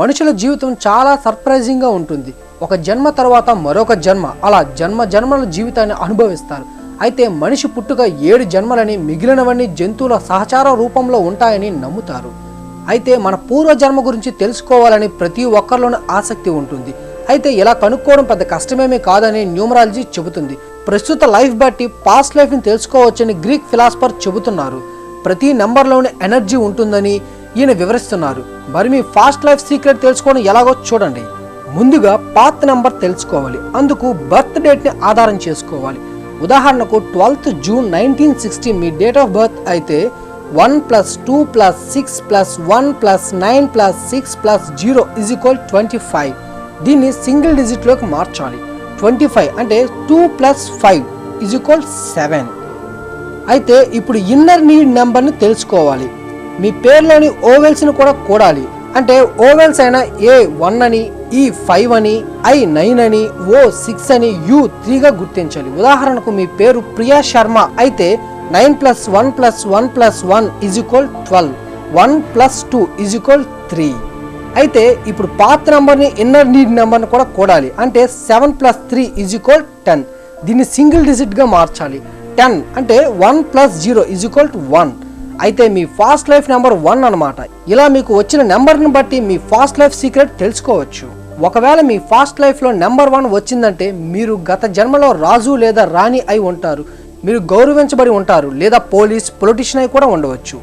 మనుషుల జీవితం చాలా సర్ప్రైజింగ్గా ఉంటుంది. ఒక జన్మ తర్వాత మరొక జన్మ అలా జన్మ జన్మల జీవితాన్ని అనుభవిస్తారు. అయితే మనిషి పుట్టుక ఏడు జన్మలని మిగిలినవన్నీ జంతువుల సహచార రూపంలో ఉంటాయని నమ్ముతారు. అయితే మన పూర్వజన్మ గురించి తెలుసుకోవాలని ప్రతి ఒక్కరిలోనూ ఆసక్తి ఉంటుంది. అయితే ఇలా కనుక్కోవడం పెద్ద కష్టమేమీ కాదని న్యూమరాలజీ చెబుతుంది. ప్రస్తుత లైఫ్ బట్టి పాస్ట్ లైఫ్ని తెలుసుకోవచ్చని గ్రీక్ ఫిలాసఫర్ చెబుతున్నారు. ప్రతి నెంబర్లోనే ఎనర్జీ ఉంటుందని ఈయన వివరిస్తున్నారు. మరి మీ ఫాస్ట్ లైఫ్ సీక్రెట్ తెలుసుకోవడం ఎలాగో చూడండి. ముందుగా పాత్ నెంబర్ తెలుసుకోవాలి. అందుకు బర్త్ డేట్ని ఆధారం చేసుకోవాలి. ఉదాహరణకు ట్వెల్త్ జూన్ నైన్టీన్ సిక్స్టీ మీ డేట్ ఆఫ్ బర్త్ అయితే one plus two plus six plus one plus nine plus six plus zero is equal twenty five దీన్ని సింగిల్ డిజిట్లోకి మార్చాలి. ట్వంటీ ఫైవ్ అంటే two plus five is equal seven అయితే ఇప్పుడు inner need నెంబర్ని తెలుసుకోవాలి. మీ పేరులోని ఓవెల్స్ని కూడా కూడాలి. అంటే ఓవెల్స్ అయిన ఏ వన్ అని ఈ ఫైవ్ అని ఐ నైన్ అని ఓ సిక్స్ అని యు త్రీగా గుర్తించాలి. ఉదాహరణకు మీ పేరు ప్రియా శర్మ అయితే nine plus one plus one plus one is equal twelve. One plus two is equal three. అయితే ఇప్పుడు పాత నెంబర్ని ఇన్నర్ నీడ్ నెంబర్ని కూడా కూడాలి. అంటే seven plus three is equal ten. దీన్ని సింగిల్ డిజిట్గా మార్చాలి. టెన్ అంటే one plus zero is equal to one. అయితే మీ ఫాస్ట్ లైఫ్ నెంబర్ వన్ అనమాట ఇలా మీకు వచ్చిన నెంబర్ని బట్టి మీ ఫాస్ట్ లైఫ్ సీక్రెట్ తెలుసుకోవచ్చు. ఒకవేళ మీ ఫాస్ట్ లైఫ్లో నెంబర్ వన్ వచ్చిందంటే మీరు గత జన్మలో రాజు లేదా రాణి అయి ఉంటారు. మీరు గౌరవించబడి ఉంటారు లేదా పోలీస్ పొలిటీషియన్ అయి కూడా ఉండవచ్చు.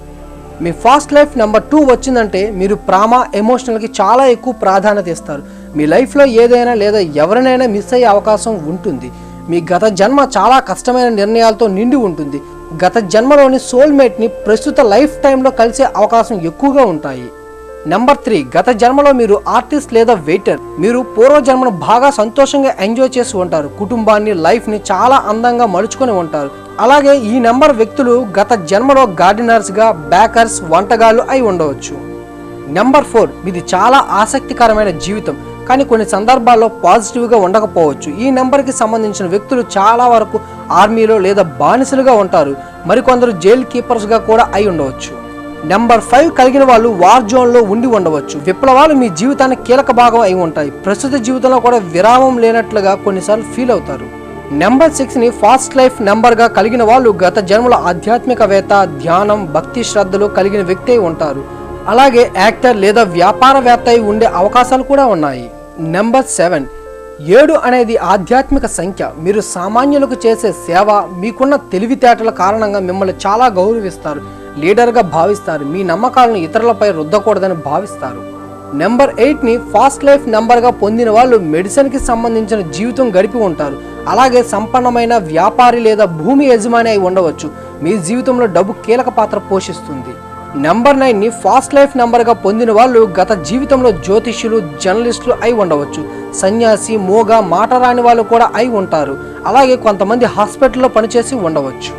మీ ఫాస్ట్ లైఫ్ నెంబర్ టూ వచ్చిందంటే మీరు ప్రామ ఎమోషనల్కి చాలా ఎక్కువ ప్రాధాన్యత ఇస్తారు. మీ లైఫ్లో ఏదైనా లేదా ఎవరినైనా మిస్ అయ్యే అవకాశం ఉంటుంది. మీ గత జన్మ చాలా కష్టమైన నిర్ణయాలతో నిండి ఉంటుంది. గత జన్మలోని సోల్మేట్ని ప్రస్తుత లైఫ్ టైంలో కలిసే అవకాశం ఎక్కువగా ఉంటాయి. నెంబర్ త్రీ గత జన్మలో మీరు ఆర్టిస్ట్ లేదా వెయిటర్ మీరు పూర్వ జన్మను బాగా సంతోషంగా ఎంజాయ్ చేసి ఉంటారు. కుటుంబాన్ని లైఫ్ని చాలా అందంగా మలుచుకొని ఉంటారు. అలాగే ఈ నెంబర్ వ్యక్తులు గత జన్మలో గార్డెనర్స్గా బేకర్స్ వంటగాళ్ళు అయి ఉండవచ్చు. నెంబర్ ఫోర్ ఇది చాలా ఆసక్తికరమైన జీవితం. కానీ కొన్ని సందర్భాల్లో పాజిటివ్గా ఉండకపోవచ్చు. ఈ నెంబర్కి సంబంధించిన వ్యక్తులు చాలా వరకు ఆర్మీలో లేదా బానిసలుగా ఉంటారు. మరికొందరు జైల్ కీపర్స్గా కూడా అయి ఉండవచ్చు. నెంబర్ ఫైవ్ కలిగిన వాళ్ళు వార్ జోన్లో ఉండి ఉండవచ్చు. విప్లవాలు మీ జీవితానికి కీలక భాగం అయి ఉంటాయి. ప్రస్తుత జీవితంలో కూడా విరామం లేనట్లుగా కొన్నిసార్లు ఫీల్ అవుతారు. నెంబర్ సిక్స్ని ఫాస్ట్ లైఫ్ నెంబర్గా కలిగిన వాళ్ళు గత జన్మల ఆధ్యాత్మికవేత్త ధ్యానం భక్తి శ్రద్ధలు కలిగిన వ్యక్తి అయి ఉంటారు. అలాగే యాక్టర్ లేదా వ్యాపారవేత్త అయి ఉండే అవకాశాలు కూడా ఉన్నాయి. Number seven. ఏడు అనేది ఆధ్యాత్మిక సంఖ్య. మీరు సామాన్యులకు చేసే సేవ మీకున్న తెలివితేటల కారణంగా మిమ్మల్ని చాలా గౌరవిస్తారు లీడర్గా భావిస్తారు. మీ నమ్మకాలను ఇతరులపై రుద్దకూడదని భావిస్తారు. నెంబర్ ఎయిట్ని ఫాస్ట్ లైఫ్ నెంబర్గా పొందిన వాళ్ళు మెడిసిన్కి సంబంధించిన జీవితం గడిపి ఉంటారు. అలాగే సంపన్నమైన వ్యాపారి లేదా భూమి యజమాని అయి ఉండవచ్చు. మీ జీవితంలో డబ్బు కీలక పాత్ర పోషిస్తుంది. నెంబర్ నైన్ని ఫాస్ట్ లైఫ్ నెంబర్గా పొందిన వాళ్ళు గత జీవితంలో జ్యోతిష్యులు జర్నలిస్టులు అయి ఉండవచ్చు. సన్యాసి మోగ మాట రాని వాళ్ళు కూడా అయి ఉంటారు. అలాగే కొంతమంది హాస్పిటల్లో పనిచేసి ఉండవచ్చు.